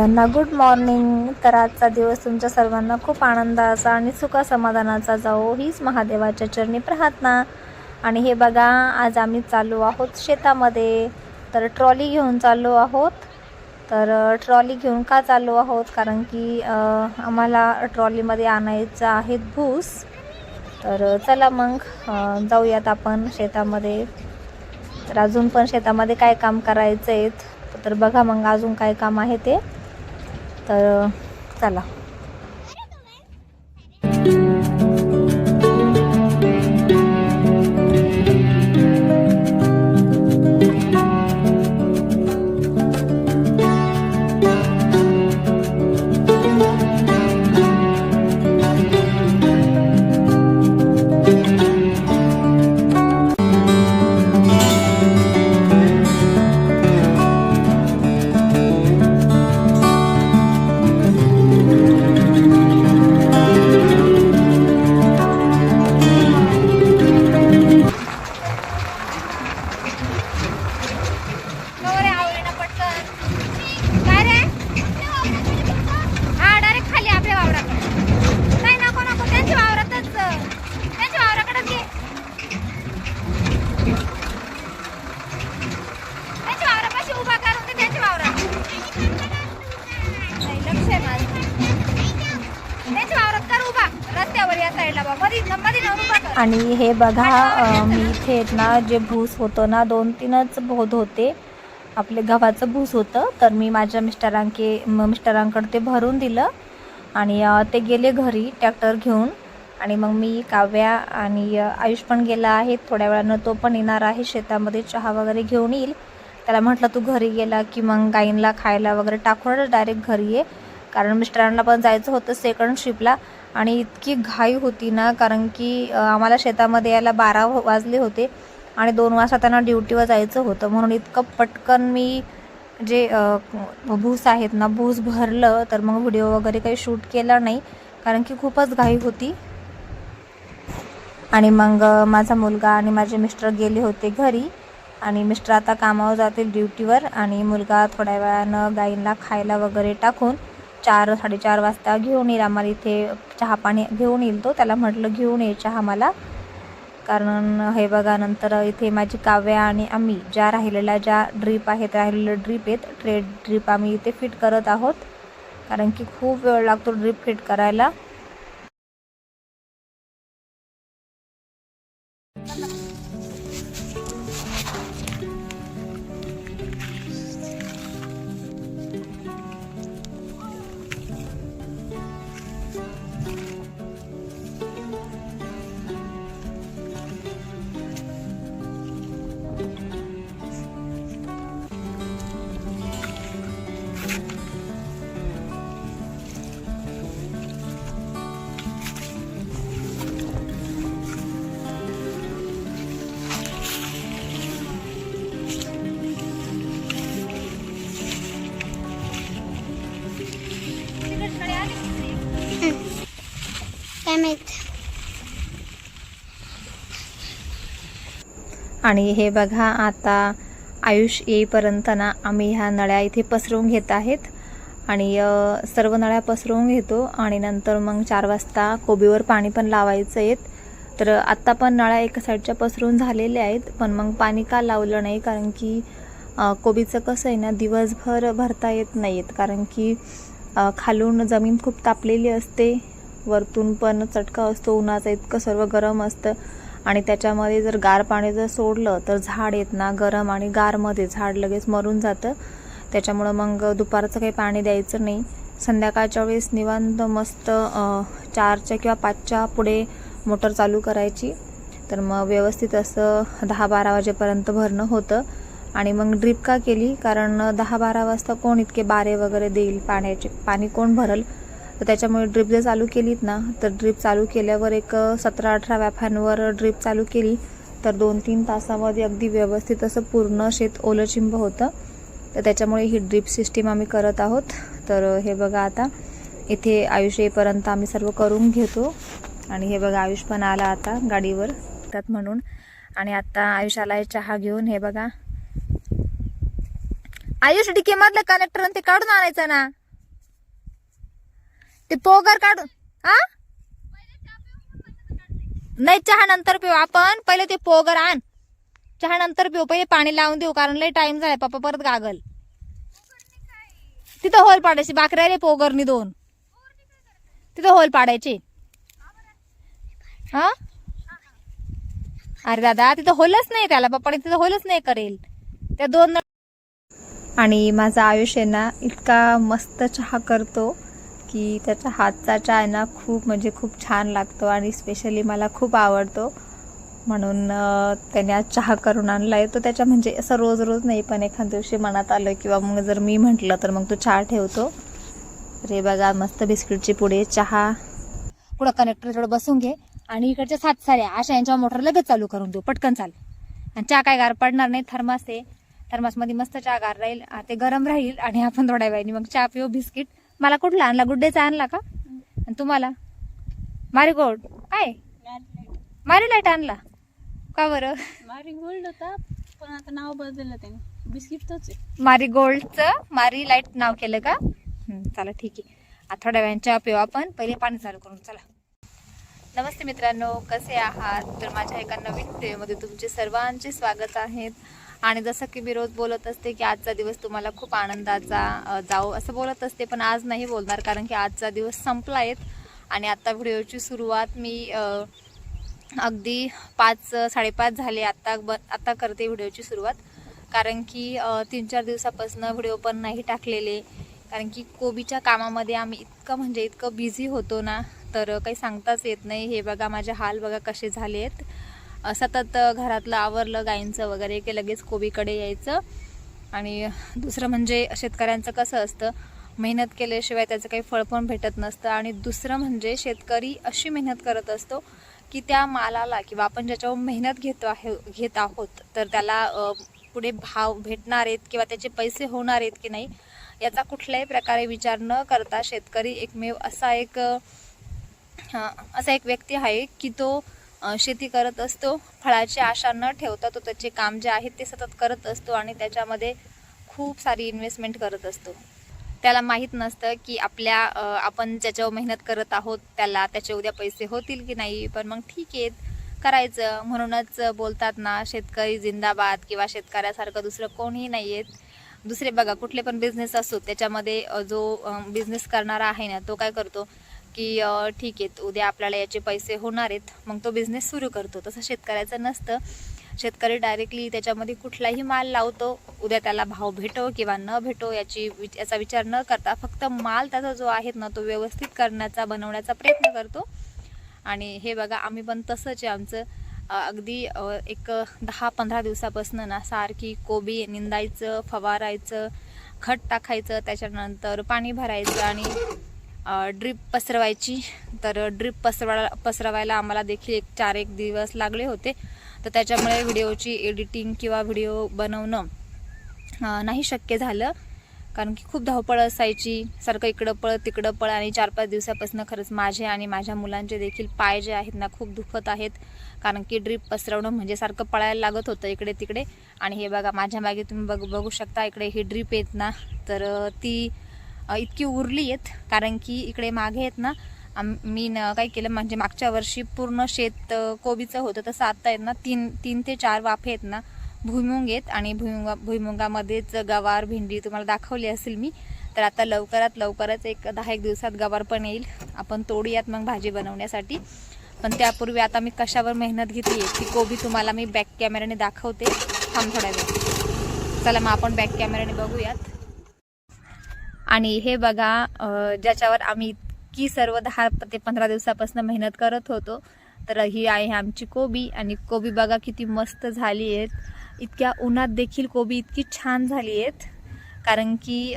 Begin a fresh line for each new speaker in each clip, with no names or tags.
सर्वांना good morning तर आजचा दिवस तुमच्या सर्वांना खूप आनंदाचा आणि सुखा समाधानाचा जाओ हीच महादेवाच्या चरणी प्रार्थना. आणि हे बघा आज आम्ही चाललो आहोत शेतामध्ये. तर ट्रॉली घेऊन चाललो आहोत. तर ट्रॉली घेऊन का चाललो आहोत? कारण की आम्हाला ट्रॉलीमध्ये आणायचं आहे भूस. तर चला मग जाऊयात आपण शेतामध्ये. तर अजून पण शेतामध्ये काय काम करायचं आहे तर बघा मग अजून काय काम आहे ते. तर चला आणि हे बघा मी इथे आहेत ना जे भूस होतं ना दोन तीनच बोध होते. आपले गव्हाचं भूस होतं तर मी माझ्या मिस्टरांके मिस्टरांकडे ते भरून दिलं आणि ते गेले घरी ट्रॅक्टर घेऊन. आणि मग मी काव्या आणि आयुष पण गेला आहे थोड्या वेळानं तो पण येणार आहे शेतामध्ये चहा वगैरे घेऊन येईल. त्याला म्हटलं तू घरी गेला की मग गाईंला खायला वगैरे टाकूनच डायरेक्ट घरी ये. कारण मिस्टरांना पण जायचं होतं सेकंड शिपला आणि इतकी घाई होती ना कारण की आम्हाला शेतामध्ये यायला बारा वाजले होते आणि दोन वाजता त्यांना ड्युटीवर जायचं होतं. म्हणून इतकं पटकन मी जे भूस आहेत ना भूस भरलं तर मग व्हिडिओ वगैरे काही शूट केला नाही कारण की खूपच घाई होती. आणि मग माझा मुलगा आणि माझे मिस्टर गेले होते घरी आणि मिस्टर आता कामावर जातील ड्युटीवर आणि मुलगा थोड्या वेळानं गाईंना खायला वगैरे टाकून चार साडेचार वाजता घेऊन येईल आम्हाला इथे चहा पाणी घेऊन येईल तो. त्याला म्हटलं घेऊन ये चहा मला. कारण हे बघा नंतर इथे माझी काव्या आणि आम्ही ज्या राहिलेल्या ज्या ड्रीप आहेत राहिलेल्या ड्रीप आहेत ट्रेड ड्रीप आम्ही इथे फिट करत आहोत. कारण की खूप वेळ लागतो ड्रीप फिट करायला. आणि हे बघा आता आयुष येईपर्यंत ना आम्ही ह्या नळ्या इथे पसरवून घेत आहेत. आणि सर्व नळ्या पसरवून घेतो आणि नंतर मग चार वाजता कोबीवर पाणी पण लावायचं आहेत. तर आत्ता पण नळ्या एका साईडच्या पसरून झालेल्या आहेत पण मग पाणी का लावलं नाही? कारण की कोबीचं कसं आहे ना दिवसभर भरता येत नाहीत कारण की खालून जमीन खूप तापलेली असते. वरतून पण चटका असतो उन्हाचा इतकं सर्व गरम असतं. आणि त्याच्यामध्ये जर गार पाणी जर सोडलं तर झाड येत ना गरम आणि गारमध्ये. झाड लगेच मरून जातं. त्याच्यामुळं मग दुपारचं काही पाणी द्यायचं नाही. संध्याकाळच्या वेळेस निवांत मस्त चारच्या किंवा पाचच्या पुढे मोटर चालू करायची. तर मग व्यवस्थित असं दहा बारा वाजेपर्यंत भरणं होतं. आणि मग ड्रीप का केली? कारण दहा बारा वाजता कोण इतके बारे वगैरे देईल? पाण्याचे पाणी कोण भरल? तर त्याच्यामुळे ड्रीप जर चालू केलीत ना तर ड्रीप चालू केल्यावर एक सतरा अठरा व्यापांवर ड्रीप चालू केली तर दोन तीन तासामध्ये अगदी व्यवस्थित असं पूर्ण शेत ओलचिंब होतं. तर त्याच्यामुळे ही ड्रीप सिस्टीम आम्ही करत आहोत. तर हे बघा आता इथे आयुष येईपर्यंत आम्ही सर्व करून घेतो. आणि हे बघा आयुष पण आला आता गाडीवर त्यात म्हणून. आणि आता आयुष आला चहा घेऊन हे बघा. आयुष डिके मधलं कनेक्टर ते काढून आणायचं ना? ते पोगर काढून हा? नाही चहा नंतर पिऊ आपण. पहिले ते पोगर आण. चहा नंतर पिऊ. पहिले पाणी लावून देऊ कारण लय टाइम झालाय. पप्पा परत गागल. तिथं होल पाडायची. बाकऱ्या रे पोगरनी दोन. तिथं होल पाडायची. हा? अरे दादा तिथं होलच नाही त्याला. पप्पाने तिथं होलच नाही करेल. त्या दोन आणि माझा आयुष्य आहे ना इतका मस्त चहा करतो. की त्याच्या हातचा चहा आहे ना खूप म्हणजे खूप छान लागतो आणि स्पेशली मला खूप आवडतो. म्हणून त्याने आज चहा करून आणला आहे तो त्याच्या म्हणजे असं रोज रोज नाही पण एखाद्या दिवशी मनात आलं किंवा मग जर मी म्हटलं तर मग तो चहा ठेवतो. रे बघा मस्त बिस्किटची पुढे चहा. पुढं कनेक्टर थोडं बसून घे. आणि इकडच्या सात साऱ्या अशा यांच्या मोटर लगेच चालू करून देऊ. पटकन चाल. आणि चहा काय गार पडणार नाही थर्मास आहे. थर्मासमध्ये मस्त चहा गार राहील. ते गरम राहील आणि आपण थोड्या वेळाने मग चहा पिऊ बिस्किट. मला कुठला आणला? गुड्डेचा आणला का? आणि तुम्हाला? मारीगोल्ड. काय? मारी लाइट आणला. का बरं?
मारी गोल्ड होता पण आता नाव बदललं त्याने. बिस्किट तोच
मारी गोल्डचं मारी लाइट नाव केलं का? चला ठीक आहे. आता थोड्या वेळाने चहा पिऊ आपण पहिले पाणी चालू करून चला. नमस्ते मित्रांनो कसे आहात? तर माझ्या एका नवीन व्हिडिओमध्ये तुमचे सर्वांचे स्वागत आहेत आणि जसं की मी रोज बोलत असते की आजचा दिवस तुम्हाला खूप आनंदाचा जाओ असं बोलत असते पण आज नाही बोलणार कारण की आजचा दिवस संपला आहेत आणि आत्ता व्हिडिओची सुरुवात मी अगदी पाच साडेपाच झाले आत्ता ब आत्ता करते व्हिडिओची सुरुवात. कारण की तीन चार दिवसापासून व्हिडिओ पण नाही टाकलेले. कारण की कोबीच्या कामामध्ये आम्ही इतकं म्हणजे इतकं बिझी होतो ना तर काही सांगताच येत नाही. हे बघा माझे हाल बघा कसे झाले आहेत सतत घरातलं आवरलं गायींचं वगैरे की लगेच कोबीकडे यायचं. आणि दुसरं म्हणजे शेतकऱ्यांचं कसं असतं मेहनत केल्याशिवाय त्याचं काही फळ पण भेटत नसतं. आणि दुसरं म्हणजे शेतकरी अशी मेहनत करत असतो की त्या मालाला किंवा आपण ज्याच्यावर मेहनत घेतो आहे घेत आहोत तर त्याला पुढे भाव भेटणार आहेत किंवा त्याचे पैसे होणार आहेत की नाही याचा कुठल्याही प्रकारे विचार न करता शेतकरी एकमेव असा एक असा एक व्यक्ती आहे की तो शेती करत असतो फळाची आशा न ठेवता तो त्याचे काम जे आहे ते सतत करत असतो आणि त्याच्यामध्ये खूप सारी इन्व्हेस्टमेंट करत असतो. त्याला माहीत नसतं की आपल्या आपण ज्याच्यावर मेहनत करत आहोत त्याला त्याचे उद्या पैसे होतील की नाही पण मग ठीक आहे करायचं. म्हणूनच बोलतात ना शेतकरी जिंदाबाद किंवा शेतकऱ्यासारखं दुसरं कोणीही नाही आहेत. दुसरे बघा कुठले पण बिझनेस असो त्याच्यामध्ये जो बिझनेस करणारा आहे ना तो काय करतो? की ठीक आहे उद्या आपल्याला याचे पैसे होणार आहेत मग तो बिझनेस सुरू करतो. तसं शेतकऱ्याचं नसतं. शेतकरी डायरेक्टली त्याच्यामध्ये कुठलाही माल लावतो उद्या त्याला भाव भेटो किंवा न भेटो याची याचा विचार न करता फक्त माल त्याचा जो आहे ना तो व्यवस्थित करण्याचा बनवण्याचा प्रयत्न करतो. आणि हे बघा आम्ही पण तसंच आहे आमचं. अगदी एक दहा पंधरा दिवसापासून ना सारखी कोबी निंदायचं फवारायचं खत टाकायचं त्याच्यानंतर पाणी भरायचं आणि ड्रीप पसरवायची. तर ड्रीप पसरवा पसरवायला आम्हाला देखील एक चार एक दिवस लागले होते. तर त्याच्यामुळे व्हिडिओची एडिटिंग किंवा व्हिडिओ बनवणं नाही शक्य झालं. कारण की खूप धावपळ असायची. सारखं इकडं पळ तिकडं पळ आणि चार पाच दिवसापासून खरंच माझे आणि माझ्या मुलांचे देखील पाय जे आहेत ना खूप दुखत आहेत. कारण की ड्रीप पसरवणं म्हणजे सारखं पळायला लागत होतं इकडे तिकडे. आणि हे बघा माझ्या मागे तुम्ही बघ बघू शकता इकडे ही ड्रीप येत ना. तर ती इतकी उरली आहेत. कारण की इकडे मागे आहेत ना आम- मी न काय केलं म्हणजे मागच्या वर्षी पूर्ण शेत कोबीचं होतं तसं आता आहेत ना तीन तीन ते चार वाफे आहेत ना भुईमुंग आहेत आणि भुईमुगा भुईमुगामध्येच गवार भेंडी तुम्हाला दाखवली असेल मी. तर आता लवकरात लवकरच एक दहा एक दिवसात गवार पण येईल. आपण तोडूयात मग भाजी बनवण्यासाठी. पण त्यापूर्वी आता मी कशावर मेहनत घेतली आहे ती कोबी तुम्हाला मी बॅक कॅमेऱ्याने दाखवते. थांब थोड्या वेळ चला मग आपण बॅक कॅमेऱ्याने बघूयात. आणि हे बघा ज्याच्यावर आम्ही इतकी सर्व दहा ते पंधरा दिवसापासून मेहनत करत होतो तर ही आहे आमची कोबी. आणि कोबी बघा किती मस्त झाली आहेत इतक्या उन्हात देखील कोबी इतकी छान झाली आहेत कारण की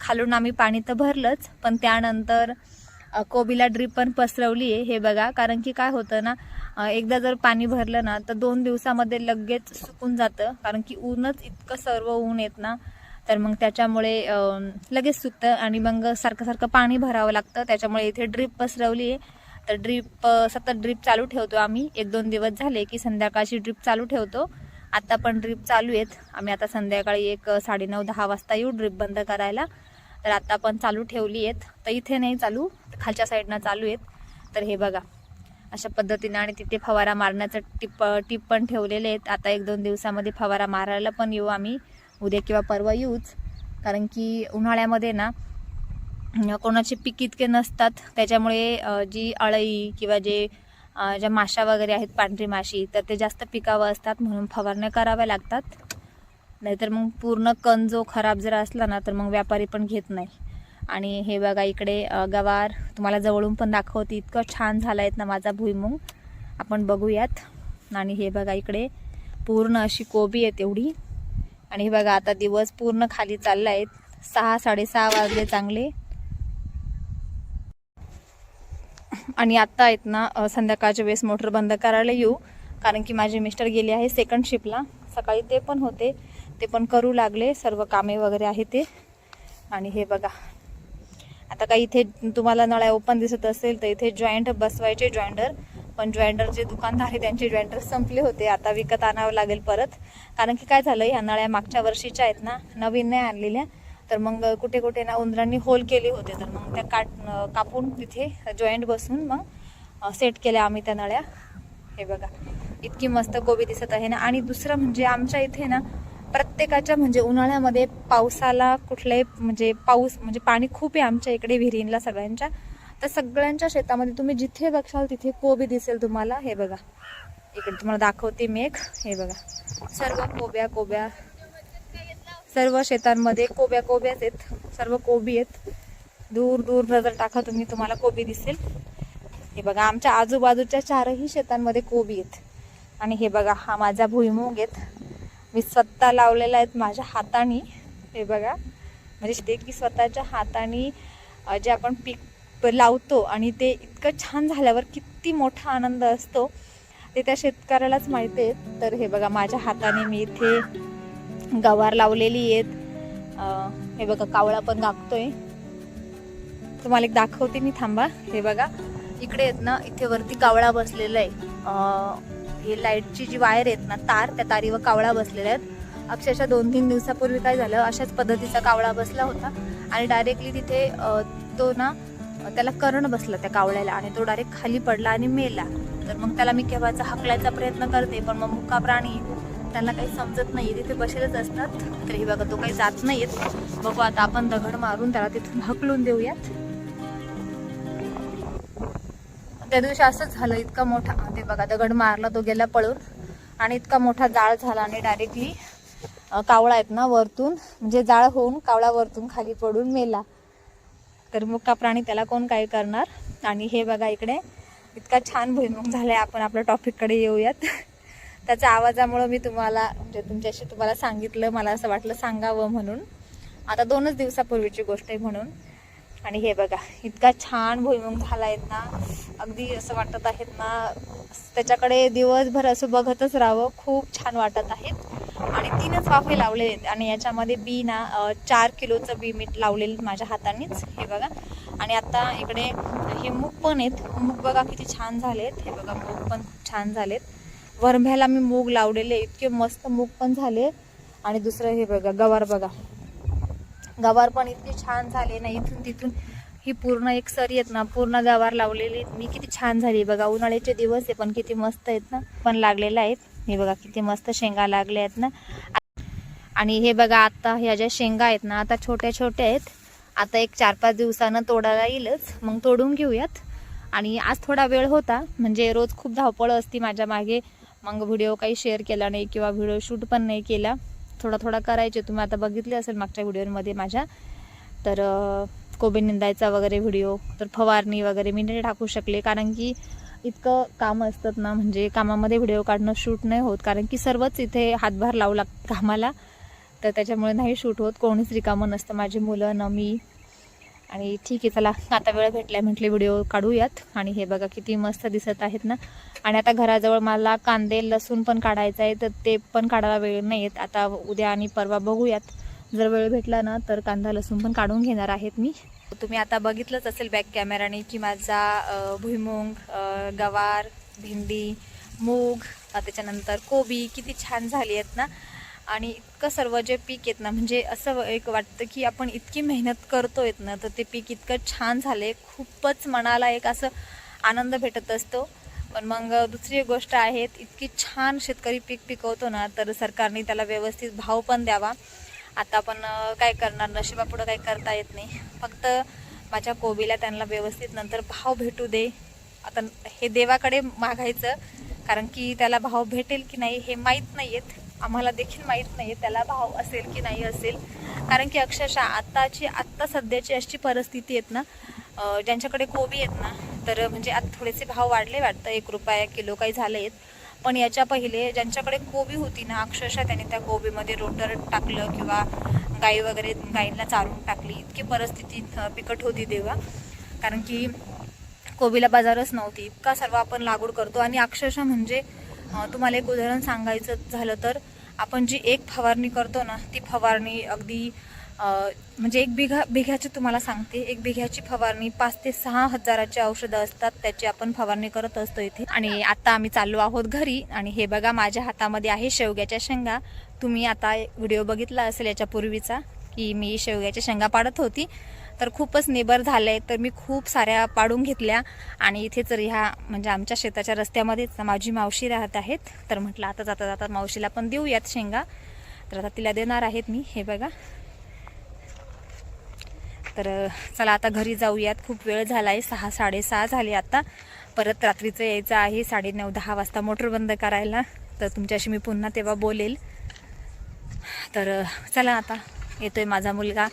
खालून आम्ही पाणी तर भरलंच पण त्यानंतर कोबीला ड्रीप पण पसरवली आहे हे बघा. कारण की काय होतं ना एकदा जर पाणी भरलं ना तर दोन दिवसामध्ये लगेच सुकून जातं. कारण की ऊनच इतकं सर्व ऊन येत ना तर मग त्याच्यामुळे लगेच सुकतं आणि मग सारखं सारखं पाणी भरावं लागतं. त्याच्यामुळे इथे ड्रीप पसरवली आहे. तर ड्रीप सतत ड्रीप चालू ठेवतो आम्ही. एक दोन दिवस झाले की संध्याकाळची ड्रीप चालू ठेवतो. आता पण ड्रीप चालू आहेत. आम्ही आता संध्याकाळी एक साडेनऊ दहा वाजता येऊ ड्रीप बंद करायला. तर आता पण चालू ठेवली आहेत. तर इथे नाही चालू खालच्या साईडनं चालू आहेत. तर हे बघा अशा पद्धतीनं आणि तिथे फवारा मारण्याचं टिप टिप पण ठेवलेले आहेत. आता एक दोन दिवसामध्ये फवारा मारायला पण येऊ आम्ही. उद्या किंवा परवा येऊच. कारण की उन्हाळ्यामध्ये ना कोणाचे पीक इतके नसतात. त्याच्यामुळे जी अळई किंवा जे ज्या माशा वगैरे आहेत पांढरी माशी तर ते जास्त पिकावं असतात. म्हणून फवारण्या कराव्या लागतात. नाहीतर मग पूर्ण कण जो खराब जर असला ना तर मग व्यापारी पण घेत नाही. आणि हे बघा इकडे गवार तुम्हाला जवळून पण दाखवते. इतकं छान झालं आहेत ना माझा भुईमुंग. आपण बघूयात. आणि हे बघा इकडे पूर्ण अशी कोबी आहे तेवढी आणि हे बघा आता दिवस पूर्ण खाली चालला आहेत सहा साडेसहा वाजले चांगले. आणि आत्ता आहेत ना संध्याकाळच्या वेळेस मोटर बंद करायला येऊ. कारण की माझे मिस्टर गेले आहे सेकंड शिपला सकाळी ते पण होते. ते पण करू लागले. सर्व कामे वगैरे आहे ते. आणि हे बघा. आता काही इथे तुम्हाला नळ्या ओपन दिसत असेल तर इथे जॉईंट बसवायचे जॉईंडर पण ज्वेंडर जे दुकानदार आहे त्यांचे ज्वेंडर संपले होते. आता विकत आणावं लागेल परत. कारण की काय झालं ह्या नळ्या मागच्या वर्षीच्या आहेत ना नवीन नाही आणलेल्या. तर मग कुठे कुठे ना उंदरांनी होल केले होते. तर मग त्या काट कापून तिथे जॉईंट बसून मग सेट केल्या आम्ही त्या नळ्या. हे बघा इतकी मस्त कोबी दिसत आहे ना. आणि दुसरं म्हणजे आमच्या इथे ना प्रत्येकाच्या म्हणजे उन्हाळ्यामध्ये पावसाला कुठले म्हणजे पाऊस म्हणजे पाणी खूप आहे आमच्या इकडे विहिरींला सगळ्यांच्या. तर सगळ्यांच्या शेतामध्ये तुम्ही जिथे बघशाल तिथे कोबी दिसेल तुम्हाला. हे बघा. इकडे तुम्हाला दाखवते मेघ हे बघा. सर्व कोब्या कोब्या. सर्व शेतांमध्ये कोब्या कोब्याच आहेत. सर्व कोबी आहेत. दूर दूर नजर टाका तुम्ही तुम्हाला कोबी दिसेल. हे बघा आमच्या आजूबाजूच्या चारही शेतांमध्ये कोबी आहेत. आणि हे बघा हा माझा भुईमुग आहेत. मी स्वतः लावलेला आहेत माझ्या हाताने. हे बघा. म्हणजे ते की स्वतःच्या हाताने जे आपण पीक लावतो आणि ते इतकं छान झाल्यावर किती मोठा आनंद असतो. ते त्या शेतकऱ्यालाच माहिती आहे. तर हे बघा माझ्या हाताने मी इथे गवार लावलेली आहेत. हे बघा कावळा पण गागतोय. तुम्हाला एक दाखवते मी थांबा. हे बघा इकडे आहेत ना इथे वरती कावळा बसलेला आहे. हे लाईटची जी वायर आहेत ना तार त्या तारीवर कावळा बसलेल्या आहेत. अक्षरशः दोन तीन दिवसापूर्वी काय झालं अशाच पद्धतीचा कावळा बसला होता. आणि डायरेक्टली तिथे तो ना त्याला करण बसला त्या कावळ्याला आणि तो डायरेक्ट खाली पडला आणि मेला. तर मग त्याला मी केव्हाचा हकलायचा प्रयत्न करते पण मग मुका प्राणी त्यांना काही समजत नाही तिथे बसेलच असतात. तर हे बघा तो काही जात नाहीत बघू आता आपण दगड मारून त्याला तिथून हकलून देऊयात. त्या दिवशी असंच झालं इतका मोठा ते बघा दगड मारला तो गेला पळून. आणि इतका मोठा जाळ झाला आणि डायरेक्टली कावळा आहेत ना वरतून म्हणजे जाळ होऊन कावळा वरतून खाली पडून मेला. तर मुक्का प्राणी त्याला कोण काय करणार? आणि हे बघा इकडे. इतका छान भुईमुग झालाय. आपण आपल्या टॉपिककडे येऊयात. त्याच्या आवाजामुळं मी तुम्हाला म्हणजे तुमच्याशी तुम्हाला सांगितलं. मला असं वाटलं सांगावं म्हणून. आता दोनच दिवसापूर्वीची गोष्ट आहे म्हणून. आणि हे बघा इतका छान भुईमुंग झाला आहेत ना. अगदी असं वाटत आहेत ना. त्याच्याकडे दिवसभर असं बघतच राहावं. खूप छान वाटत आहेत. आणि तीनच वाफे लावलेले आहेत. आणि याच्यामध्ये बी ना चार किलोचं बी मीठ लावलेलं माझ्या हातानेच. हे बघा. आणि आता इकडे हे मूग पण आहेत. मूग बघा किती छान झालेत. हे बघा मूग पण खूप छान झालेत. वरभ्याला मी मूग लावलेले इतके मस्त मूग पण झाले. आणि दुसरं हे बघा गवार बघा. गवार पण इतके छान झाले ना इथून तिथून ही पूर्ण एक सरी आहेत ना पूर्ण गवार लावलेली मी किती छान झाली बघा. उन्हाळ्याचे दिवस आहे पण किती मस्त आहेत ना. पण लागलेले आहेत. हे बघा किती मस्त शेंगा लागल्या आहेत ना. आणि हे बघा आता ह्या ज्या शेंगा आहेत ना आता छोट्या छोट्या आहेत. आता एक चार पाच दिवसानं तोडायला येईलच. मग तोडून घेऊयात. आणि आज थोडा वेळ होता. म्हणजे रोज खूप धावपळ असती माझ्या मागे. मग व्हिडिओ काही शेअर केला नाही किंवा व्हिडिओ शूट पण नाही केला. थोडा थोडा करायचे. तुम्ही आता बघितले असेल मागच्या व्हिडिओमध्ये माझ्या. तर कोबी निंदायचा वगैरे व्हिडिओ तर फवारणी वगैरे मी नाही टाकू शकले. कारण की इतकं काम असतात ना म्हणजे कामामध्ये व्हिडिओ काढणं शूट नाही होत. कारण की सर्वच इथे हातभार लावू लागतं कामाला. तर त्याच्यामुळे नाही शूट होत. कोणीच रिकामं नसतं. माझी मुलं न मी. आणि ठीक आहे चला. आता वेळ भेटलाय म्हटले व्हिडिओ काढूयात. आणि हे बघा किती मस्त दिसत आहेत ना. आणि आता घराजवळ मला कांदे लसूण पण काढायचं आहे तर ते पण काढायला वेळ नाही येत. आता उद्या आणि परवा बघूयात. जर वेळ भेटला ना तर कांदा लसूण पण काढून घेणार आहेत मी. तुम्ही आता बघितलंच असेल बॅक कॅमेराने की माझा भुईमुंग गवार भेंडी मूग त्याच्यानंतर कोबी किती छान झाली आहेत ना. आणि इतकं सर्व जे पीक येत ना म्हणजे असं एक वाटतं की आपण इतकी मेहनत करतो आहेत ना तर ते पीक इतकं छान झाले खूपच मनाला एक असं आनंद भेटत असतो. पण मग दुसरी एक गोष्ट आहे इतकी छान शेतकरी पीक पिकवतो ना तर सरकारने त्याला व्यवस्थित भाव पण द्यावा. आता आपण काय करणार? नशिबापुढं काही करता येत नाही. फक्त माझ्या कोबीला त्यांना व्यवस्थित नंतर भाव भेटू दे. आता हे देवाकडे मागायचं कारण की त्याला भाव भेटेल की नाही हे माहीत नाही आहेत आम्हाला देखील माहीत नाही आहे त्याला भाव असेल की नाही असेल. कारण की अक्षरशः आत्ताची आत्ता सध्याची अशी परिस्थिती आहेत ना ज्यांच्याकडे कोबी आहेत ना तर म्हणजे आता थोडेसे भाव वाढले वाटतं. एक रुपया किलो काही झाले आहेत पण याच्या पहिले ज्यांच्याकडे कोबी होती ना अक्षरशः त्याने त्या कोबीमध्ये रोटर टाकलं किंवा गाई वगैरे गाईंना चारून टाकली. इतकी परिस्थिती अं, बिकट होती तेव्हा. कारण की कोबीला बाजारच नव्हती. इतका सर्व आपण लागवड करतो. आणि अक्षरशः म्हणजे तुम्हाला एक उदाहरण सांगायचं झालं तर आपण जी एक फवारणी करतो ना ती फवारणी अगदी म्हणजे एक बिघा बिघ्याची तुम्हाला सांगते. एक बिघ्याची फवारणी पाच ते सहा हजाराची औषधं असतात. त्याची आपण फवारणी करत असतो इथे. आणि आता आम्ही चाललो आहोत घरी. आणि हे बघा माझ्या हातामध्ये आहे शेवग्याच्या शेंगा. तुम्ही आता व्हिडिओ बघितला असेल याच्या पूर्वीचा की मी शेवग्याच्या शेंगा पाडत होती. तर खूपच नेबर झालंय. तर मी खूप साऱ्या पाडून घेतल्या. आणि इथेच ह्या म्हणजे आमच्या शेताच्या रस्त्यामध्येच माझी मावशी राहत आहेत. तर म्हटलं आता जाता जाता मावशीला पण देऊयात शेंगा. तर आता तिला देणार आहेत मी. हे बघा. तर चला आता घरी जाऊयात. खूप वेळ झाला आहे सहा साडेसहा झाले आता. परत रात्रीचं यायचं आहे. साडे नऊ दहा वाजता मोटर बंद करायला. तर तुमच्याशी मी पुन्हा तेव्हा बोलेल. तर चला आता. येतोय माझा मुलगा.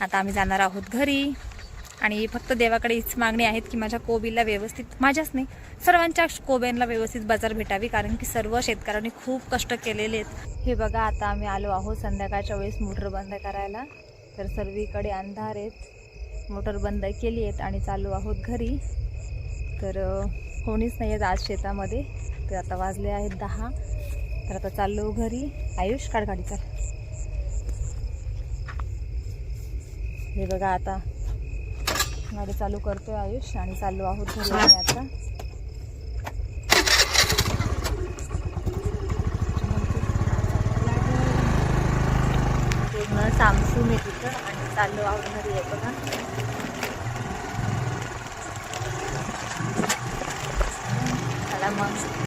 आता आम्ही जाणार आहोत घरी. आणि फक्त देवाकडे हीच मागणी आहेत की माझ्या कोबीला व्यवस्थित माझ्याच नाही सर्वांच्या कोब्यांना व्यवस्थित बाजार भेटावी. कारण की सर्व शेतकऱ्यांनी खूप कष्ट केलेले आहेत. हे बघा आता आम्ही आलो आहोत संध्याकाळच्या वेळेस मोटर बंद करायला. तर सर्वीकडे अंधार आहेत मोटर बंद केली आहेत आणि चालू आहोत घरी. तर कोणीच नाही आहेत आज शेतामध्ये. तर आता वाजले आहेत दहा. तर आता चाललो घरी. आयुष काढ गाडी चाल. हे बघा आता. गाडी चालू करतोय आयुष आणि चाललो आहोत घरी आता. सामसूम आहे तिथं आणि चाललो आवडणार घरी आहे बघा. चला मग.